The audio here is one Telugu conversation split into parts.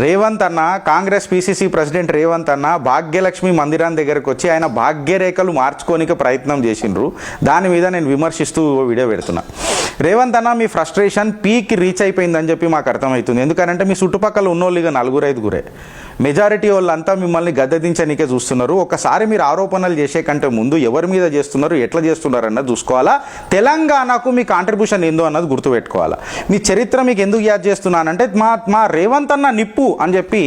రేవంత్ అన్న కాంగ్రెస్ పిసిసి ప్రెసిడెంట్ రేవంత్ అన్న భాగ్యలక్ష్మి మందిరం దగ్గరకు వచ్చి ఆయన భాగ్యరేఖలు మార్చుకోనికి ప్రయత్నం చేసిండ్రు. దాని మీద నేను విమర్శిస్తూ ఓ వీడియో పెడుతున్నా. రేవంత్ అన్న మీ ఫ్రస్ట్రేషన్ పీక్ రీచ్ అయిపోయిందని చెప్పి మాకు అర్థమవుతుంది. ఎందుకంటే మీ చుట్టుపక్కల ఉన్నోళ్ళు ఇక నలుగురు ఐదుగురే మెజారిటీ వాళ్ళంతా మిమ్మల్ని గద్దెదించనీకే చూస్తున్నారు. ఒకసారి మీరు ఆరోపణలు చేసే కంటే ముందు ఎవరి మీద చేస్తున్నారు ఎట్లా చేస్తున్నారు అన్నది చూసుకోవాలా? తెలంగాణకు మీ కాంట్రిబ్యూషన్ ఏందో అన్నది గుర్తుపెట్టుకోవాలా? మీ చరిత్ర మీకు ఎందుకు యాద్ చేస్తున్నానంటే మా మా రేవంత్ అన్న నిప్పు అని చెప్పి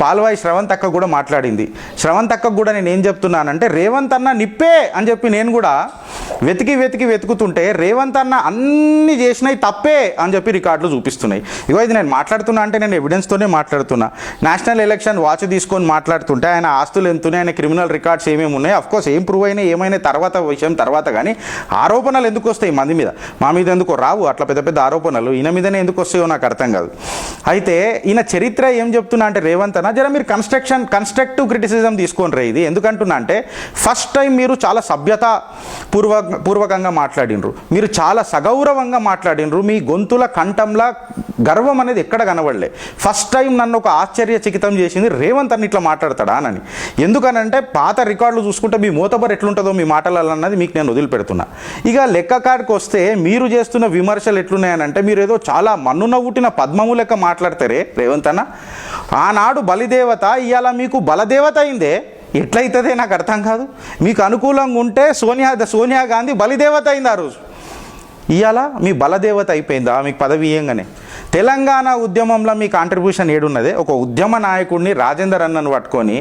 పాల్వాయి శ్రవంత్ అక్క కూడా మాట్లాడింది. శ్రవంత్ అక్క కూడా నేను ఏం చెప్తున్నానంటే రేవంత్ అన్న నిప్పే అని చెప్పి నేను కూడా వెతికి వెతికి వెతుకుతుంటే రేవంత్ అన్న అన్ని చేసినాయి తప్పే అని చెప్పి రికార్డులు చూపిస్తున్నాయి. ఇగో ఇది నేను మాట్లాడుతున్నా అంటే నేను ఎవిడెన్స్తోనే మాట్లాడుతున్నా. నేషనల్ ఎలక్షన్ వాచ్ తీసుకొని మాట్లాడుతుంటే ఆయన ఆస్తులు ఎంతున్నాయి ఆయన క్రిమినల్ రికార్డ్స్ ఏమేమి ఉన్నాయి అఫ్ కోర్స్ ఏం ప్రూవ్ అయినా ఏమైనా తర్వాత విషయం తర్వాత కానీ ఆరోపణలు ఎందుకు వస్తాయి మంది మీద? మా మీద ఎందుకు రావు అట్లా పెద్ద పెద్ద ఆరోపణలు ఈయన మీదనే ఎందుకు వస్తాయో నాకు అర్థం కాదు. అయితే ఈయన చరిత్ర ఏం చెప్తున్నా అంటే రేవంత్ అన్న జర మీరు కన్స్ట్రక్షన్ కన్స్ట్రక్టివ్ క్రిటిసిజం తీసుకొని రే ఇది. ఎందుకంటున్నా అంటే ఫస్ట్ టైం మీరు చాలా సభ్యత పూర్వ పూర్వకంగా మాట్లాడినరు మీరు చాలా సగౌరవంగా మాట్లాడినరు మీ గొంతుల కంఠంలా గర్వం అనేది ఎక్కడ కనబడలే. ఫస్ట్ టైం నన్ను ఒక ఆశ్చర్యచకితం చేసింది రేవంత్ అన్న ఇట్లా మాట్లాడతాడా అని. ఎందుకనంటే పాత రికార్డులు చూసుకుంటే మీ మూతబర్ ఎట్లుంటుందో మీ మాటలన్నది మీకు నేను వదిలిపెడుతున్నా. ఇక లెక్క కాడికి వస్తే మీరు చేస్తున్న విమర్శలు ఎట్లున్నాయనంటే మీరు ఏదో చాలా మన్నున పుట్టిన పద్మము లెక్క మాట్లాడతారే రేవంత్ అన్న. ఆనాడు బలిదేవత ఇవాళ మీకు బలదేవత అయిందే. ఎట్లయితుందే నాకు అర్థం కాదు. మీకు అనుకూలంగా ఉంటే సోనియా సోనియా గాంధీ బలిదేవత అయింది ఆ రోజు. ఇవాళ మీ బలదేవత అయిపోయిందా మీకు పదవి ఇయ్యంగానే. తెలంగాణ ఉద్యమంలో మీ కాంట్రిబ్యూషన్ ఏడున్నదే? ఒక ఉద్యమ నాయకుడిని రాజేందర్ అన్నను పట్టుకొని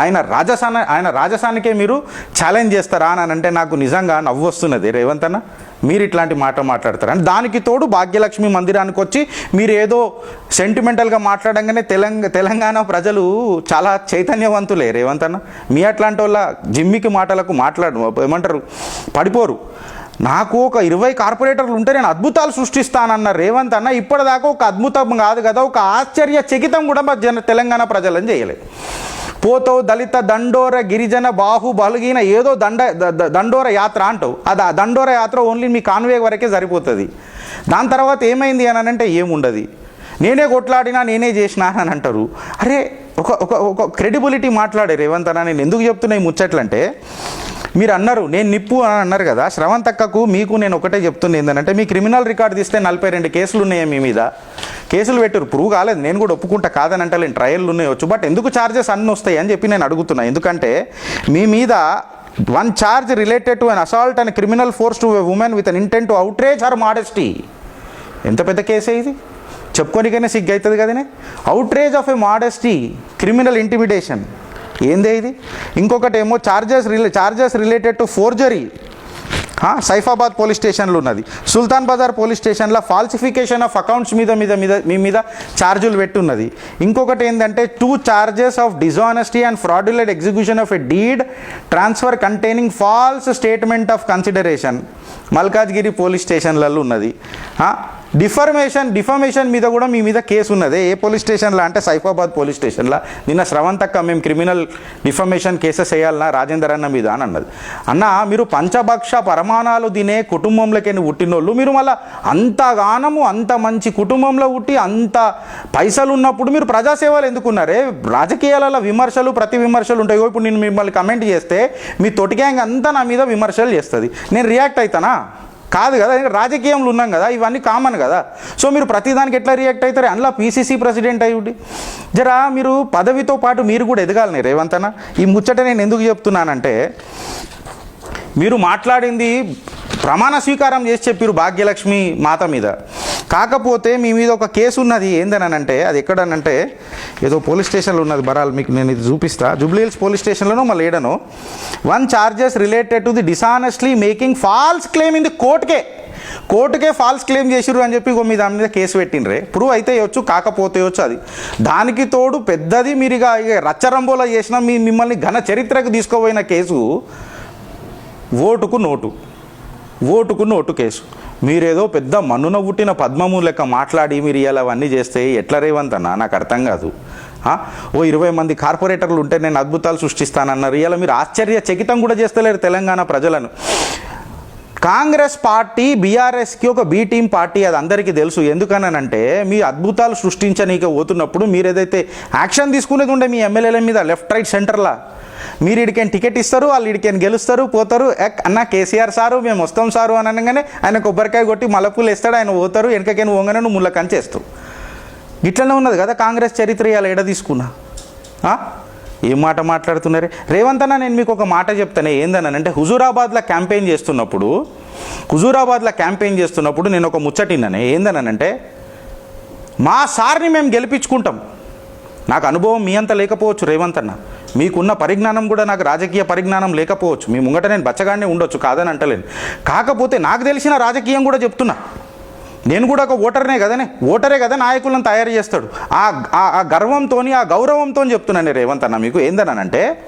ఆయన రాజసాన ఆయన రాజసానికే మీరు ఛాలెంజ్ చేస్తారా అని అంటే నాకు నిజంగా నవ్వు వస్తున్నది. రేవంత్ అన్న మీరు ఇట్లాంటి మాట మాట్లాడతారు? అంటే దానికి తోడు భాగ్యలక్ష్మి మందిరానికి వచ్చి మీరు ఏదో సెంటిమెంటల్గా మాట్లాడంగానే తెలంగ తెలంగాణ ప్రజలు చాలా చైతన్యవంతులే. రేవంత్ అన్న మీ అట్లాంటి వాళ్ళ జిమ్మికి మాటలకు మాట్లాడు ఏమంటారు? పడిపోరు. నాకు ఒక ఇరవై కార్పొరేటర్లు ఉంటే నేను అద్భుతాలు సృష్టిస్తానన్న రేవంత్ అన్న ఇప్పటిదాకా ఒక అద్భుతం కాదు కదా ఒక ఆశ్చర్య చకితం కూడా మా జన తెలంగాణ ప్రజలను చేయలేదు. పోతో దళిత దండోర గిరిజన బాహు బలిగిన ఏదో దండ ద- దండోర యాత్ర అంటావు. అది ఆ దండోర యాత్ర ఓన్లీ మీ కాన్వే వరకే సరిపోతుంది. దాని తర్వాత ఏమైంది అని అంటే ఏముండదు. నేనే కొట్లాడినా నేనే చేసినా అని అంటారు. అరే ఒక ఒక ఒక క్రెడిబిలిటీ మాట్లాడే రేవంత్ అన్న నేను ఎందుకు చెప్తున్నా ఈ ముచ్చట్లంటే మీరు అన్నారు నేను నిప్పు అని అన్నారు కదా. శ్రవంత్ అక్కకు మీకు నేను ఒకటే చెప్తుంది ఏంటంటే మీ క్రిమినల్ రికార్డ్ తీస్తే నలభై రెండు కేసులు ఉన్నాయి మీ మీద? కేసులు పెట్టారు ప్రూవ్ కాలేదు. నేను కూడా ఒప్పుకుంటా కాదని అంటే నేను ఉన్నాయొచ్చు బట్ ఎందుకు ఛార్జెస్ అన్నీ వస్తాయి అని చెప్పి నేను అడుగుతున్నా. ఎందుకంటే మీ మీద one charge related to an assault and criminal force to women with an intent to outrage her modesty ఎంత పెద్ద కేసే ఇది? చెప్పుకోనికైనా సిగ్గు అవుతుంది కదనే. Outrage of a modesty criminal intimidation ఏందే ఇది? ఇంకొకటి ఏమో charges relay charges related to forgery Saifabad police స్టేషన్లో ఉన్నది. సుల్తాన్ బజార్ పోలీస్ స్టేషన్లో ఫాల్సిఫికేషన్ ఆఫ్ అకౌంట్స్ మీద మీద మీద మీ మీద ఛార్జులు పెట్టున్నది. ఇంకొకటి ఏంటంటే two charges of dishonesty and fraudulent execution of a deed transfer containing false statement of consideration Malkajgiri police స్టేషన్లలో ఉన్నది. డిఫర్మేషన్ డిఫర్మేషన్ మీద కూడా మీ మీద కేసు ఉన్నది. ఏ పోలీస్ స్టేషన్లో అంటే సైఫాబాద్ పోలీస్ స్టేషన్లో నిన్న శ్రవంతక్క మేము క్రిమినల్ డిఫర్మేషన్ కేసెస్ వేయాలన్నా రాజేందర్ అన్న మీద అని అన్నది. అన్న మీరు పంచభక్ష పరమాణాలు తినే కుటుంబంలోకి పుట్టినోళ్ళు? మీరు మళ్ళీ అంతగానము అంత మంచి కుటుంబంలో పుట్టి అంత పైసలు ఉన్నప్పుడు మీరు ప్రజాసేవలు ఎందుకున్నారే? రాజకీయాలలో విమర్శలు ప్రతి విమర్శలు ఉంటాయి. ఇప్పుడు నేను మిమ్మల్ని కమెంట్ చేస్తే మీ తొటి గ్యాంగ్ అంతా నా మీద విమర్శలు చేస్తుంది. నేను రియాక్ట్ అవుతానా కాదు కదా ఇంకా రాజకీయంలో ఉన్నాం కదా ఇవన్నీ కామన్ కదా. సో మీరు ప్రతిదానికి ఎట్లా రియాక్ట్ అవుతారు? అందులో పీసీసీ ప్రెసిడెంట్ అయ్యుడి. జరా మీరు పదవితో పాటు మీరు కూడా ఎదగాలని రేవంత్ అన్న. ఈ ముచ్చట నేను ఎందుకు చెప్తున్నానంటే మీరు మాట్లాడింది ప్రమాణ స్వీకారం చేసి చెప్పారు భాగ్యలక్ష్మి మాత మీద. కాకపోతే మీ మీద ఒక కేసు ఉన్నది. ఏందనంటే అది ఎక్కడనంటే ఏదో పోలీస్ స్టేషన్లో ఉన్నది బరాల్. మీకు నేను ఇది చూపిస్తా. జూబ్లీహిల్స్ పోలీస్ స్టేషన్లోనో మళ్ళీ ఏడను one charges related to the dishonestly making false claim in the కోర్టుకే. కోర్టుకే ఫాల్స్ క్లెయిమ్ చేసిర్రు అని చెప్పి మీ దాని మీద కేసు పెట్టినరే ప్రూవ్ అయితే వచ్చు కాకపోతే వచ్చు అది. దానికి తోడు పెద్దది మీరు ఇక రచ్చరంబోలా చేసిన మీ మిమ్మల్ని ఘన చరిత్రకు తీసుకోపోయిన కేసు ఓటుకు నోటు. ఓటుకు నోటు కేసు. మీరేదో పెద్ద మన్నున పుట్టిన పద్మము లెక్క మాట్లాడి మీరు ఇలా అవన్నీ చేస్తే ఎట్లా రేవంతన్నా నాకు అర్థం కాదు. ఓ ఇరవై మంది కార్పొరేటర్లు ఉంటే నేను అద్భుతాలు సృష్టిస్తానన్నారు. ఇలా మీరు ఆశ్చర్య చకితం కూడా చేస్తలేరు తెలంగాణ ప్రజలను. కాంగ్రెస్ పార్టీ బీఆర్ఎస్కి ఒక బీ టీం పార్టీ అది అందరికీ తెలుసు. ఎందుకనంటే మీ అద్భుతాలు సృష్టించనీక పోతున్నప్పుడు మీరు ఏదైతే యాక్షన్ తీసుకునేది ఉండే మీ ఎమ్మెల్యేల మీద లెఫ్ట్ రైట్ సెంటర్లా మీరు ఇడికేం టికెట్ ఇస్తారు వాళ్ళు ఇడికేం గెలుస్తారు పోతారు ఎక్ అన్న కేసీఆర్ సారు మేము వస్తాం సారు అని అనగానే ఆయన కొబ్బరికాయ కొట్టి మలపూలు వేస్తాడు ఆయన పోతారు వెనకకైనా పోగానే నువ్వు ముళ్ళ కంచేస్తావు ఇట్లనే ఉన్నది కదా కాంగ్రెస్ చరిత్ర ఇలా ఎడ తీసుకున్నా ఏం మాట మాట్లాడుతున్నారు? రేవంత్ అన్న నేను మీకు ఒక మాట చెప్తానే ఏందనంటే హుజూరాబాద్లో క్యాంపెయిన్ చేస్తున్నప్పుడు హుజూరాబాద్లో క్యాంపెయిన్ చేస్తున్నప్పుడు నేను ఒక ముచ్చటిన్నాను ఏందనంటే మా సార్ని మేము గెలిపించుకుంటాం. నాకు అనుభవం మీ అంత లేకపోవచ్చు రేవంత్ అన్న. మీకున్న పరిజ్ఞానం కూడా నాకు రాజకీయ పరిజ్ఞానం లేకపోవచ్చు. మీ ముంగట నేను బచ్చగానే ఉండొచ్చు కాదని అంటలేను. కాకపోతే నాకు తెలిసిన రాజకీయం కూడా చెప్తున్నా. నేను కూడా ఒక ఓటర్నే కదనే? ఓటరే కదా నాయకులను తయారు చేస్తాడు. ఆ ఆ- గర్వంతో ఆ గౌరవంతో చెప్తున్నాను రేవంత్ అన్న మీకు. ఏందనంటే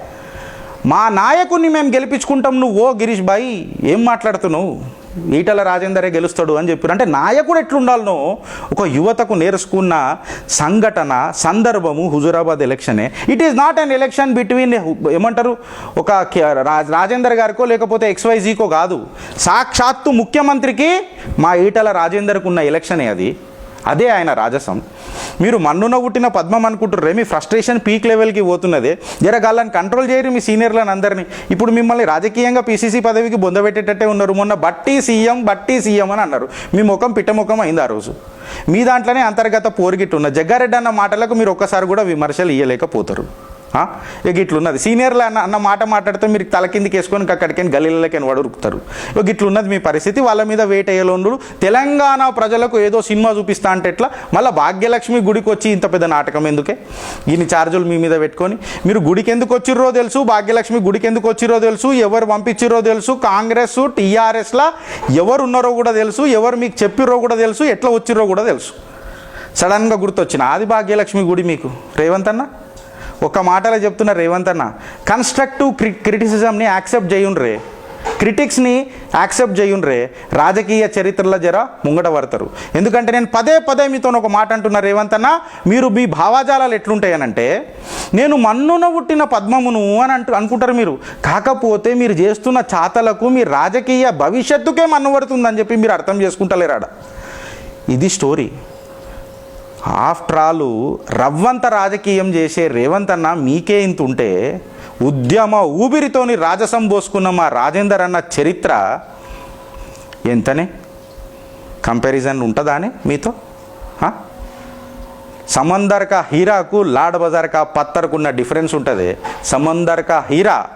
మా నాయకుడిని మేము గెలిపించుకుంటాం నువ్వు ఓ గిరీష్ బాయ్ ఏం మాట్లాడుతున్నావు? ఈటల రాజేందరే గెలుస్తాడు అని చెప్పారు అంటే నాయకుడు ఎట్లుండాలనో ఒక యువతకు నేర్చుకున్న సంఘటన సందర్భము Huzurabad ఎలక్షనే. It is not an election between ఏమంటారు? ఒక రా- రాజేందర్ గారికో లేకపోతే ఎక్స్వైజీకో కాదు. సాక్షాత్తు ముఖ్యమంత్రికి మా ఈటల రాజేందర్కు ఉన్న ఎలక్షనే అది. అదే ఆయన రాజసం. మీరు మన్నున పుట్టిన పద్మం అనుకుంటుర్రే మీ ఫ్రస్ట్రేషన్ పీక్ లెవెల్కి పోతున్నదే. జరగాలని కంట్రోల్ చేయరు మీ సీనియర్లను అందరినీ. ఇప్పుడు మిమ్మల్ని రాజకీయంగా పీసీసీ పదవికి బొందబెట్టేటట్టే ఉన్నారు. మొన్న బట్టి సీఎం బట్టి సీఎం అని అన్నారు. మీ ముఖం పిట్ట ముఖం అయింది ఆ రోజు. మీ దాంట్లోనే అంతర్గత పోరుగిట్టు ఉన్న జగ్గారెడ్డి అన్న మాటలకు మీరు ఒక్కసారి కూడా విమర్శలు ఇయ్యలేకపోతారు. ఇక ఇట్లున్నది. సీనియర్లు అన్న అన్న మాట మాట్లాడితే మీరు తల కిందికి వేసుకొని అక్కడికి గల్లీలకి వడురుకుతారు ఇక ఇట్లున్నది మీ పరిస్థితి. వాళ్ళ మీద వెయిట్ అయ్యేలోండు తెలంగాణ ప్రజలకు ఏదో సినిమా చూపిస్తా అంటే ఎట్లా? మళ్ళీ భాగ్యలక్ష్మి గుడికి వచ్చి ఇంత పెద్ద నాటకం ఎందుకే? ఇన్ని ఛార్జులు మీ మీద పెట్టుకొని. మీరు గుడికి ఎందుకు వచ్చిర్రో తెలుసు. భాగ్యలక్ష్మి గుడికి ఎందుకు వచ్చిరో తెలుసు. ఎవరు పంపించిరో తెలుసు. కాంగ్రెస్ టీఆర్ఎస్లా ఎవరు ఉన్నారో కూడా తెలుసు. ఎవరు మీకు చెప్పిర్రో కూడా తెలుసు. ఎట్లా వచ్చిర్రో కూడా తెలుసు. సడన్గా గుర్తొచ్చిన. ఆది భాగ్యలక్ష్మి గుడి మీకు. రేవంత్ అన్న? ఒక మాటలో చెప్తున్న రేవంత్ అన్న. కన్స్ట్రక్టివ్ క్రి క్రిటిసిజంని యాక్సెప్ట్ చేయుండ్రే. క్రిటిక్స్ని యాక్సెప్ట్ చేయుండ్రే. రాజకీయ చరిత్రలో జర ముంగట పడతారు. ఎందుకంటే నేను పదే పదే మీతో ఒక మాట అంటున్నా రేవంత్ అన్న. మీరు మీ భావాజాలాలు ఎట్లుంటాయనంటే నేను మన్నున పుట్టిన పద్మమును అని అంటూ అనుకుంటారు మీరు. కాకపోతే మీరు చేస్తున్న చాతలకు మీ రాజకీయ భవిష్యత్తుకే మన్ను పడుతుందని చెప్పి మీరు అర్థం చేసుకుంటలేరాడ. ఇది స్టోరీ ఆఫ్టర్ ఆల్ రవ్వంత రాజకీయం చేసే రేవంత్ అన్న మీకే ఇంత ఉంటే ఉద్యమ ఊపిరితోని రాజసం పోసుకున్న మా రాజేందర్ అన్న చరిత్ర ఎంతనే? కంపారిజన్ అని మీతో? సమందర్క సమందర్ కా హీరాకు లాడ్ బజార్ కా పత్తర్కున్న డిఫరెన్స్ ఉంటుంది. సమందర్ కా హీరా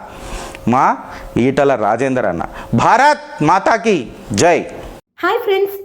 మా ఈటల రాజేందర్ అన్న. భారత్ మాతాకి జై. Hi friends